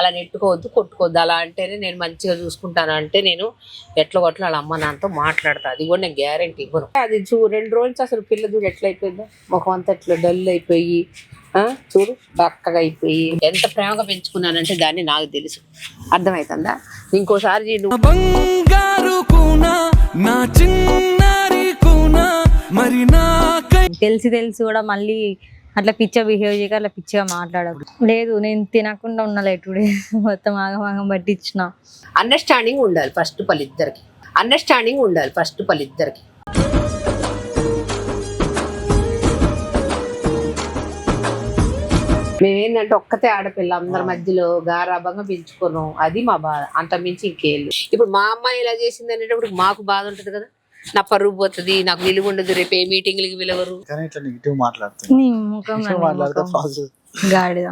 అలా నెట్టుకోవద్దు కొట్టుకోవద్దు. అలా అంటేనే నేను మంచిగా చూసుకుంటాను అంటే నేను ఎట్లా కొట్ల వాళ్ళ అమ్మ నాన్నతో మాట్లాడతా. అది కూడా నేను గ్యారంటీ ఇవ్వను. అది చూ రెండు రోజులు అసలు పిల్ల చూడు ఎట్లా అయిపోయిందో ముఖం అంతా ఎట్లా డల్ అయిపోయి ఆ, చూడు బక్కగా అయిపోయి. ఎంత ప్రేమగా పెంచుకున్నానంటే దాన్ని నాకు తెలుసు. అర్థమవుతుందా ఇంకోసారి బంగారు నా చిన్నారి మరి తెలిసి తెలిసి కూడా మళ్ళీ అట్లా పిచ్చ బిహేవ్ చేయక అట్లా పిచ్చిగా మాట్లాడదు లేదు నేను తినకుండా ఉన్నలే టూ డేస్ మొత్తం ఆగమాగం పట్టించిన. అండర్స్టాండింగ్ ఉండాలి ఫస్ట్ వాళ్ళిద్దరికి. అండర్స్టాండింగ్ ఉండాలి ఫస్ట్ వాళ్ళిద్దరికి. మేమేంటంటే ఒక్కతే ఆడపిల్ల అందరి మధ్యలో గారాభంగా పెంచుకున్నాం. అది మా బాధ. అంత మించి ఇంకేళ్ళు ఇప్పుడు మా అమ్మాయి ఇలా చేసింది అనేటప్పుడు మాకు బాధ ఉంటుంది కదా. నా పరుగు పోతుంది నాకు విలువ ఉండదు రేపు ఏ మీటింగ్లకి విలువరు కానీ ఇట్లా నెగిటివ్ మాట్లాడుతుంది. నీ ముఖం నా నీ మాట్లాడితే ముఖం. పాజిటివ్ గాడిద.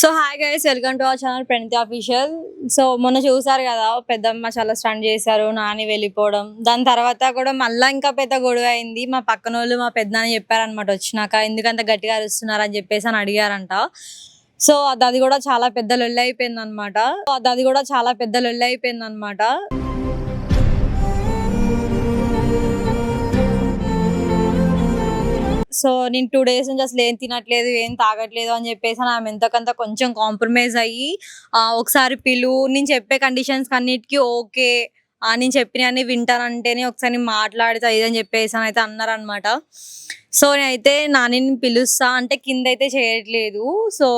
So hi guys welcome to our channel Praniti official so మొన్న చూసారు కదా పెద్దమ్మ చాలా స్టంట్ చేశారు నాని వెళ్ళిపోవడం. దాని తర్వాత కూడా మళ్ళీ ఇంకా పెద్ద గొడవ అయింది. మా పక్కన వాళ్ళు మా పెద్ద చెప్పారనమాట వచ్చినాక ఎందుకంత గట్టిగా అరుస్తున్నారు అని చెప్పేసి అని అడిగారంట. సో అది అది కూడా చాలా పెద్ద లొల్లి అయిపోయింది అనమాట అది అది కూడా చాలా పెద్ద లొల్లి అయిపోయింది అనమాట సో నేను టూ డేస్ నుంచి అసలు ఏం తినట్లేదు ఏం తాగట్లేదు అని చెప్పేసి ఆమె ఎంతకంత కొంచెం కాంప్రమైజ్ అయ్యి ఒకసారి పిలు నేను చెప్పే కండిషన్స్ అన్నిటికీ ఓకే ఆ, నేను చెప్పినవన్నీ వింటానంటేనే ఒకసారి మాట్లాడితే ఇదని చెప్పేసి అని అయితే అన్నారనమాట సో నేనైతే నాని పిలుస్తా అంటే కింద అయితే చేయట్లేదు. సో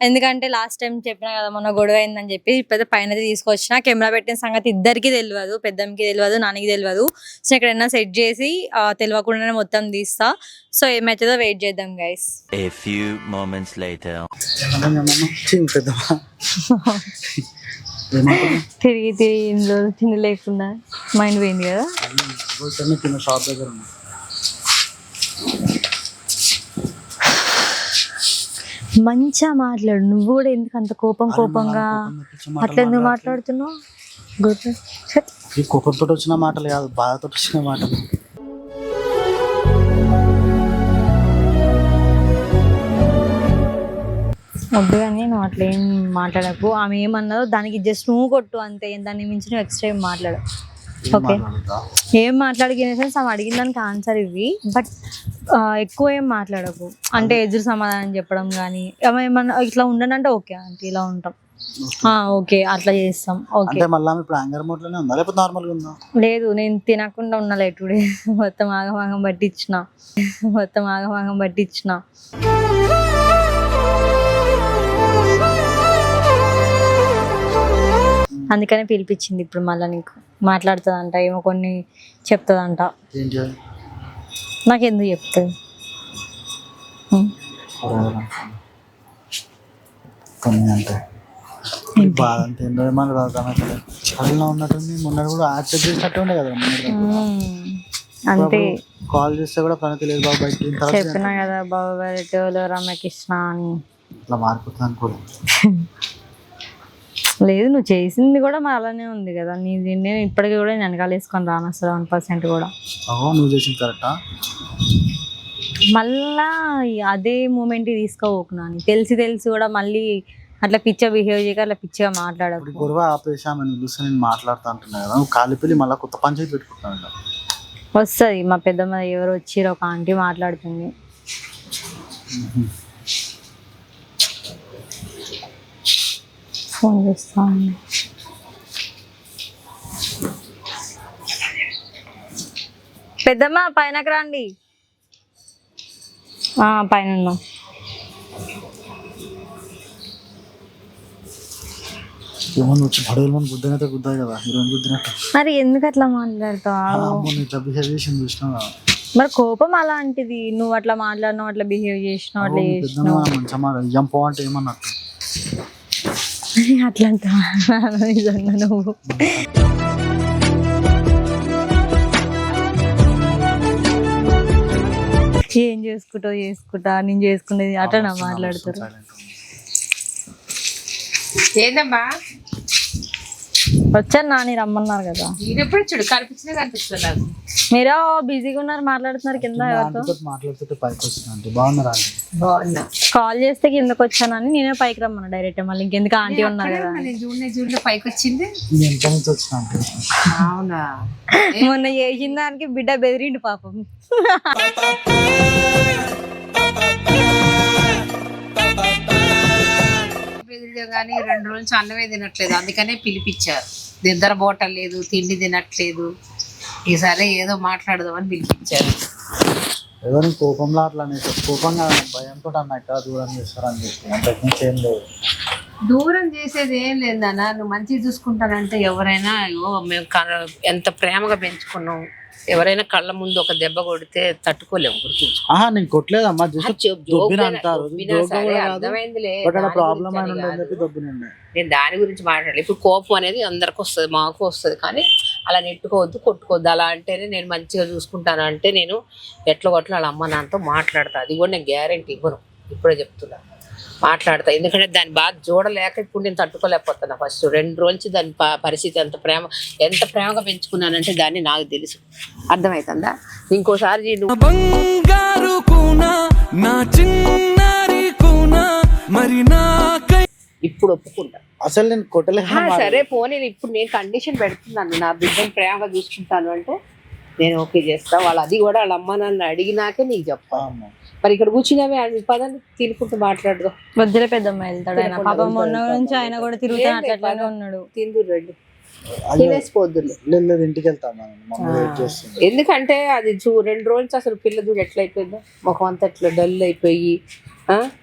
ఎందుకంటే లాస్ట్ టైం చెప్పినా కదా మొన్న గొడవ అయిందని చెప్పి ఇప్పుడు పైన అయితే తీసుకొచ్చిన కెమెరా పెట్టిన సంగతి ఇద్దరికి తెలియదు పెద్దమ్మకి తెలియదు నాన్నకి తెలియదు సో ఎక్కడైనా సెట్ చేసి ఆ, తెలియకుండానే మొత్తం తీస్తా. సో ఏమవుతుందో వెయిట్ చేద్దాం గైస్ later. తిరిగి తిరిగి ఇందులో తిండి లేకుండా మైండ్ పోయింది కదా. కింద షాప్ దగ్గర మంచిగా మాట్లాడు. నువ్వు కూడా ఎందుకు అంత కోపం కోపంగా అట్లా ఎందుకు మాట్లాడుతున్నావు? కోపంతో వచ్చిన మాటలు కాదు బాధతో వచ్చిన మాటలు. వద్దు కానీ నువ్వు అట్లా ఏం మాట్లాడకు. ఆమె ఏమన్నదో దానికి జస్ట్ నువ్వు కొట్టు అంతే. దాన్ని మించి నువ్వు ఎక్స్ట్రా ఏం మాట్లాడు ఓకే? ఏం మాట్లాడిన సెన్స్ ఆమె అడిగిన దానికి ఆన్సర్ ఇవి బట్ ఎక్కువ ఏం మాట్లాడకు. అంటే ఎదురు సమాధానం చెప్పడం కానీ ఆమె ఏమన్నా ఇట్లా ఉండనంటే ఓకే అంటే ఇలా ఉంటాం. ఓకే అట్లా చేస్తాం. ఓకే. అంటే మళ్ళీ ఆమె ఇప్పుడు యాంగర్ మోడ్లోనే ఉందా? లేకపోతే నార్మల్గా ఉందా? లేదు నేను తినకుండా ఉన్నలే టూ డేస్ మొత్తం ఆగమాగం పట్టించిన. మొత్తం ఆగమాగం పట్టించిన. అందుకనే పిలిపించింది ఇప్పుడు మళ్ళీ నీకు. మాట్లాడుతుందంట ఏమో కొన్ని చెప్తుందంట. ఏంటి అది? నాకు ఎందుకు చెప్తుంది బాధ ఉన్నట్టుంది మొన్న కూడా యాక్సెప్ట్ చేసినట్టు ఉండే కదా. అంతే. కాల్ చేస్తే కూడా ప్రణతి లేదు బాబు బయటికి చెప్పినా కదా బాబు రమ్యకృష్ణ అని. ఇట్లా మారిపోతుంది అనుకోలేదు. లేదు నువ్వు చేసింది కూడా మరి అలానే ఉంది కదా. నీ నేను ఇప్పటికీ కూడా నేను వెనకాల వేసుకొని రాను అసలు వన్ పర్సెంట్ కూడా. నువ్వు చేసింది కరెక్టా? మళ్ళా అదే మూమెంట్ తీసుకోవకు నాని తెలిసి తెలిసి కూడా మళ్ళీ అట్లా పిచ్చ బిహేవ్ చేయక అట్లా పిచ్చిగా మాట్లాడకు. గొడవ ఆపేసి ఆమె నిలుస్తే నేను మాట్లాడుతా అంటున్నా కదా. కాలిపిల్లి మళ్ళీ కొత్త పంచాయతీ పెట్టుకుంటాను వస్తుంది. మా పెద్దమ్మ ఎవరు వచ్చిర్రు ఒక ఆంటీ మాట్లాడుతుంది. ఫోన్ చేస్తా ఉన్నా. పెద్దమ్మ పైనకి రండి. ఆ, పైన ఉన్నాం ఏమో నువ్వు వచ్చి పడవలు మన గుద్దనైతే గుద్దాయి కదా హీరోయిన్ గుద్దినట్టు. మరి ఎందుకు అట్లా మాట్లాడతావు ఇట్లా బిహేవ్ చేసింది మరి కోపం అలాంటిది నువ్వు అట్లా మాట్లాడినావు అట్లా బిహేవ్ చేసినావు అట్లా చేసినావు. మాట ఏమన్నట్టు? అట్లా అంటావా? నిజంగా నువ్వు ఏం చేసుకుంటావు చేసుకుంటా నేను చేసుకునేది అట్లా నా మాట్లాడతారు ఏందమ్మా వచ్చాను నాని రమ్మన్నారు కదా. ఎప్పుడు చూడు కనిపించినా కనిపిస్తుంది నాకు. మీరు బిజీగా ఉన్నారు మాట్లాడుతున్నారు కింద ఎవరితో? మాట్లాడుతుంటే పైకి బాగున్నారా బాగున్నా. కాల్ చేస్తే కిందకి వచ్చానని నేనే పైకి రమ్మన్నా డైరెక్ట్ మళ్ళీ ఇంకెందుకు ఆంటీ ఉన్నారు కదా. నేను జూన్ జూన్లో పైకి వచ్చింది. అవునా? మొన్న చేసిన దానికి బిడ్డ బెదిరిండు పాపం. బెదిరిడే కానీ రెండు రోజులు అన్నమే తినట్లేదు. అందుకనే పిలిపించారు. నిద్ర పోవటం లేదు తిండి తినట్లేదు. ఈసారి ఏదో మాట్లాడదామని పిలిపించారు. నీ కోపంలో అట్లా కోపంగా భయంతో అన్న ఎక్కడ దూరం చేస్తారని చెప్పి. అంతకుమించి ఏం లేదు. దూరం చేసేది ఏం లేదన్నా నువ్వు మంచిగా చూసుకుంటానంటే ఎవరైనా అయ్యో మేము ఎంత ప్రేమగా పెంచుకున్నాం. ఎవరైనా కళ్ళ ముందు ఒక దెబ్బ కొడితే తట్టుకోలేము గుర్తించుకో. ఆహా నేను కొట్టలేదమ్మా జస్ట్ దొబ్బిన అంటారు అర్థమైందిలే ప్రాబ్లం అని నేను దాని గురించి మాట్లాడలేదు. ఇప్పుడు కోపం అనేది అందరికి వస్తుంది మాకు వస్తుంది కానీ అలా నెట్టుకోవద్దు కొట్టుకోవద్దు అలా అంటేనే నేను మంచిగా చూసుకుంటాను అంటే నేను ఎట్లా కొట్ల వాళ్ళ అమ్మ నాన్నతో మాట్లాడతా. అది కూడా నేను గ్యారెంటీ ఇవ్వను. ఇప్పుడే చెప్తున్నా. మాట్లాడతా. ఎందుకంటే దాని బాధ చూడలేక ఇప్పుడు నేను తట్టుకోలేకపోతున్నా ఫస్ట్. రెండు రోజుల దాని ప- పరిస్థితి ఎంత ప్రేమ ఎంత ప్రేమగా పెంచుకున్నానంటే దాన్ని నాకు తెలుసు. అర్థమవుతుందా ఇంకోసారి నువ్వు బంగారు కూన నా చిన్నారి కూన మరి నాకై ఇప్పుడు ఒప్పుకుంటా. అసలు నేను సరే పోనీ ఇప్పుడు నేను కండిషన్ పెడుతున్నాను. నా బిడ్డను ప్రేమగా చూసుకుంటాను అంటే నేను ఓకే చేస్తా. వాళ్ళు అది కూడా వాళ్ళ అమ్మ నాన్న అడిగినాకే నీకు చెప్పా మరి ఇక్కడ కూర్చున్నావే అది పదని తినుకుంటూ మాట్లాడదాం. వద్దులే పెద్దమ్మ వెళ్తాడు ఆయన. పాపం మొన్న నుంచి ఆయన కూడా తిరుగుతాను పద. ఉన్నాడు. తిందు రండి. లేదు ఇంటికి ఎందుకంటే అది చూ రెండు రోజుల అసలు పిల్ల చూడు ఎట్లా అయిపోయిందో ముఖం అంతా ఎట్లా డల్ అయిపోయి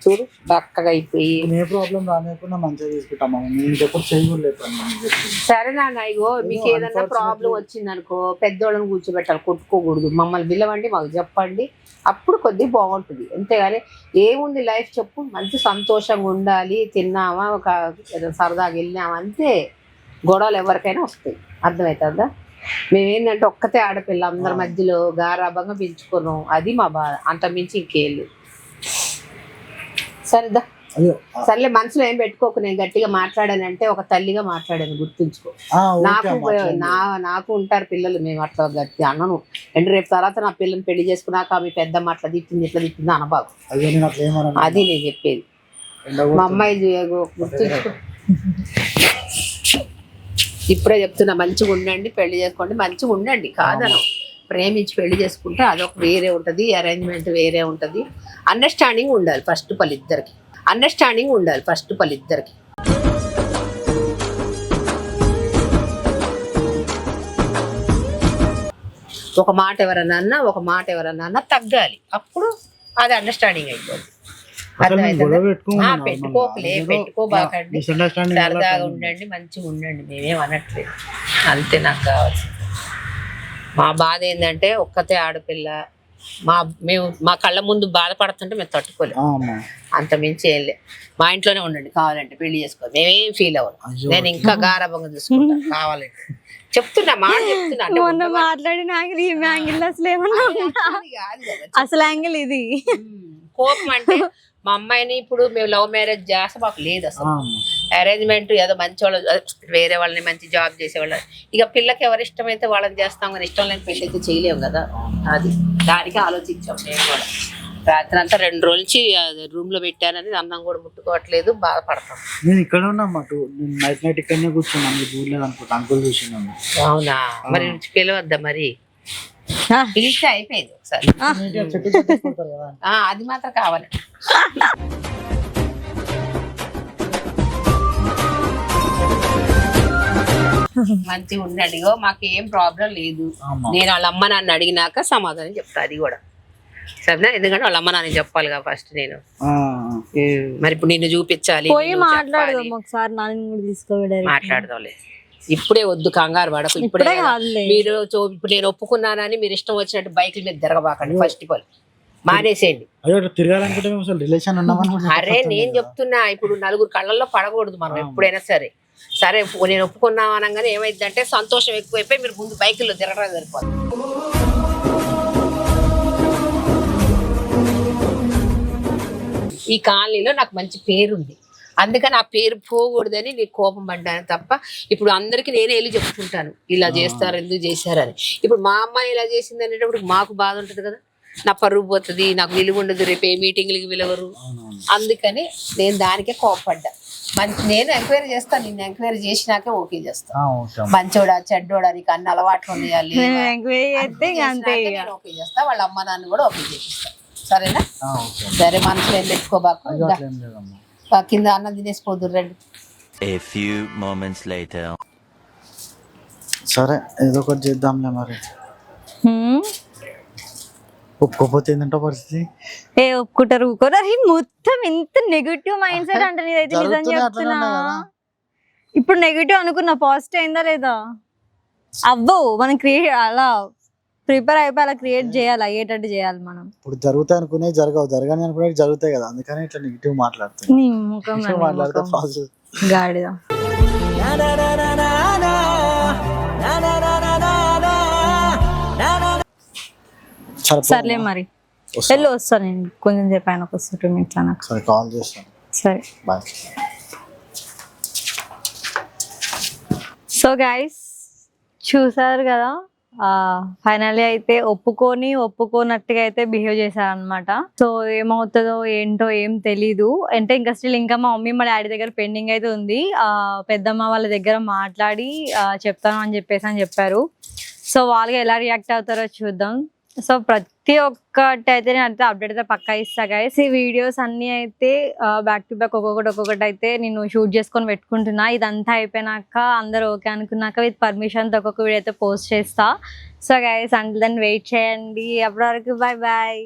చూడు బక్కగా అయిపోయి. ఏ ప్రాబ్లం రానియకుండా మంచిగా తీసుకుంటాం మనం. నేను ఇంకెప్పుడు చేయకూడలేదు సరే నాన్న ఇగో మీకు ఏదన్నా ప్రాబ్లం వచ్చింది అనుకో పెద్దోళ్ళని కూర్చోబెట్టాలి కొట్టుకోకూడదు. మమ్మల్ని పిలవండి మాకు చెప్పండి. అప్పుడు కొద్దిగా బాగుంటుంది. అంతేగాని ఏముంది లైఫ్ చెప్పు? మంచి సంతోషంగా ఉండాలి తిన్నామా ఒక సరదాగా వెళ్ళినామా అంతే. గొడవలు ఎవరికైనా వస్తాయి. అర్థమవుతుందా మేమేంటంటే ఒక్కతే ఆడపిల్ల అందరి మధ్యలో గారాభంగా పెంచుకున్నాం. అది మా బాధ అంత మించి ఇంకేళ్ళు సరేదా? సర్లే మనసులో ఏం పెట్టుకోకు నేను గట్టిగా మాట్లాడానంటే ఒక తల్లిగా మాట్లాడాను గుర్తుంచుకో. నాకు నా నాకు ఉంటారు పిల్లలు మేము అట్లా గట్టి అన్నను. అండ్ రేపు తర్వాత నా పిల్లని పెళ్ళి చేసుకున్నాక మీ పెద్దమ్మ అట్లా తిట్టింది ఇట్లా తిట్టింది ఏమన్నా. అది నేను చెప్పేది. మా అమ్మాయి గుర్తుంచుకో. ఇప్పుడే చెప్తున్నా మంచిగా ఉండండి పెళ్ళి చేసుకోండి మంచిగా ఉండండి కాదను ప్రేమించి పెళ్ళి చేసుకుంటే అదొక వేరే ఉంటుంది అరేంజ్మెంట్ వేరే ఉంటుంది. అండర్స్టాండింగ్ ఉండాలి ఫస్ట్ పలిద్దరికి అండర్స్టాండింగ్ ఉండాలి ఫస్ట్ పలిద్దరికి ఒక మాట ఎవరన్నా అన్నా ఒక మాట ఎవరన్నా తగ్గాలి. అప్పుడు అది అండర్స్టాండింగ్ అయిపోతుంది పెట్టుకోకలే పెట్టుకోబాకండి. సరదాగా ఉండండి మంచిగా ఉండండి మేమేం అనట్లేదు. అంతే నాకు కావాల్సింది మా బాధ ఏంటంటే ఒక్కతే ఆడపిల్ల మా మేము మా కళ్ళ ముందు బాధపడుతుంటే మేము తట్టుకోలేము అంత మించి ఏం లే. మా ఇంట్లోనే ఉండండి కావాలంటే పెళ్ళి చేసుకో మేమేం ఫీల్ అవ్వను. నేను ఇంకా గారాభంగా చూసుకుంటా కావాలంటే. చెప్తున్నా మాట చెప్తున్నా అంటే మొన్న మాట్లాడిన యాంగిల్ ఈ యాంగిల్ అసలు ఏమన్నా అసలు యాంగిల్ ఇది. కోపం అంటే మా అమ్మాయిని ఇప్పుడు మేము లవ్ మ్యారేజ్ చేస్తే మాకు లేదు అసలు. అరేంజ్మెంట్ ఏదో మంచి వాళ్ళు వేరే వాళ్ళని మంచి జాబ్ చేసేవాళ్ళు. ఇక పిల్లకి ఎవరు ఇష్టమైతే వాళ్ళని చేస్తాం కానీ ఇష్టం లేని పెళ్ళి అయితే చేయలేము కదా. అది దానికి ఆలోచించాం నేను కూడా. రాత్రి అంతా రెండు రోజుల నుంచి రూమ్లో పెట్టానని అన్నం కూడా ముట్టుకోవట్లేదు బాధపడతాం. నేను ఇక్కడ ఉన్నా నైట్ నైట్ ఇక్కడనే కూర్చున్నాను. మీరు చూడలేదు అనుకుంటా అంకుల్ చూసినాను. అవునా? మరి పిలవద్దా మరి. పిలిస్తే అయిపోయింది ఒకసారి. అది మాత్రం కావాలి. మంచిగా ఉండండి. ఇగో మాకు ఏం ప్రాబ్లం లేదు. నేను వాళ్ళ అమ్మ నాన్న అడిగినాక సమాధానం చెప్తా అది కూడా. సరేనా? ఎందుకంటే వాళ్ళ అమ్మ నాన్న చెప్పాలిగా ఫస్ట్ నేను. మరి ఇప్పుడు నిన్ను చూపించాలి పోయి మాట్లాడదాం. ఒకసారి కూడా మాట్లాడదాంలే. ఇప్పుడే వద్దు కంగారు పడకు ఇప్పుడే. మీరు చూ- ఇప్పుడు నేను ఒప్పుకున్నానని మీరు ఇష్టం వచ్చినట్టు బైకుల మీద తిరగబాకండి ఫస్ట్ ఆఫ్ ఆల్ మానేసేయండి. అయ్యో అట్లా తిరగాలనుకుంటే మేము అసలు రిలేషన్ ఉన్నామని అరే నేను చెప్తున్నా ఇప్పుడు నలుగురు కళ్ళల్లో పడకూడదు మనం ఎప్పుడైనా సరే. సరే నేను ఒప్పుకున్నాం అనగానే ఏమైందంటే సంతోషం ఎక్కువైపోయి మీరు ముందు బైకుల్లో తిరగడం సరిపోతుంది ఈ కాలనీలో నాకు మంచి పేరుంది. అందుకని ఆ పేరు పోకూడదని నీకు కోపం పడ్డాను తప్ప ఇప్పుడు అందరికి నేనే వెళ్ళి చెప్పుకుంటాను. ఇలా చేస్తారు ఎందుకు చేశారని. ఇప్పుడు మా అమ్మాయి ఇలా చేసింది అనేటప్పుడు మాకు బాధ ఉంటుంది కదా. నా పరువు పోతుంది నాకు విలువ ఉండదు రేపు ఏ మీటింగ్లకి విలువరు అందుకని నేను దానికే కోపడ్డా మంచి నేను ఎంక్వైరీ చేస్తాను నేను ఎంక్వైరీ చేసినాకే ఓకే చేస్తాను. మంచోడా చెడ్డోడా నీకు అన్ని అలవాట్లు ఉన్నాయా లేవా? నేను ఎంక్వైరీ చేస్తే ఇక అంతే చేసినాకే ఇక. నేను ఓకే చేస్తా వాళ్ళ అమ్మ నాన్న కూడా ఓకే చేపిస్తా సరేనా? ఆ, ఓకే అమ్మ. సరే మనసులో ఏం పెట్టుకోబాకు కింద అన్నం తినేసిపోదురు రండి. A few moments later. సరే ఏదో ఒకటి చేద్దాంలే మరి. హ్మ్. ఒప్పుకోపోతే ఏంటంటే పరిస్థితి? ఏ ఒప్పుకుంటారు మొత్తం ఎంత నెగిటివ్ మైండ్ సెట్ అంటే నీదైతే నిజం చెప్తున్నా. ఇప్పుడు నెగిటివ్ అనుకున్నా పాజిటివ్ అయిందా లేదా? అవ్వవు మనం క్రియేట్ అలా ప్రిపేర్ అయిపోయి అలా క్రియేట్ చేయాలి అయ్యేటట్టు చేయాలి మనం. ఇప్పుడు జరుగుతాయి అనుకునే జరగవు జరగని అనుకునే జరుగుతాయి కదా. అందుకని ఇట్లా నెగిటివ్ మాట్లాడుతాయి నీ ముఖం నా నీ మాట్లాడితే ముఖం. పాజిటివ్ గాడిద. సర్లే మరి. వెళ్ళి వస్తాను నేను. కొంచెం సేపు ఆయన వస్తా టూ మినిట్స్ నాకు. సరే కాల్ చేస్తాను సరే. బాయ్. సో గైస్ చూసారు కదా ఫైనల్లీ అయితే ఒప్పుకొని ఒప్పుకోనట్టుగా అయితే బిహేవ్ చేశారనమాట సో ఏమవుతుందో ఏంటో ఏం తెలీదు. అంటే ఇంకా స్టిల్ ఇంకా మా మమ్మీ మా డాడీ దగ్గర పెండింగ్ అయితే ఉంది. ఆ, పెద్దమ్మ వాళ్ళ దగ్గర మాట్లాడి చెప్తాను అని చెప్పేసి అని చెప్పారు. సో వాళ్ళకి ఎలా రియాక్ట్ అవుతారో చూద్దాం. సో ప్రతి ఒక్కటి అయితే నేను అయితే అప్డేట్ అయితే పక్కా ఇస్తా గైస్ ఈ వీడియోస్ అన్ని అయితే బ్యాక్ టు బ్యాక్ ఒక్కొక్కటి ఒక్కొక్కటి అయితే నేను షూట్ చేసుకొని పెట్టుకుంటున్నా. ఇదంతా అయిపోయినాక అందరూ ఓకే అనుకున్నాక విత్ పర్మిషన్ ఒక్కొక్క వీడియో అయితే పోస్ట్ చేస్తా. సో గైస్ అంటే దాన్ని వెయిట్ చేయండి. అప్పటి వరకు బాయ్ బాయ్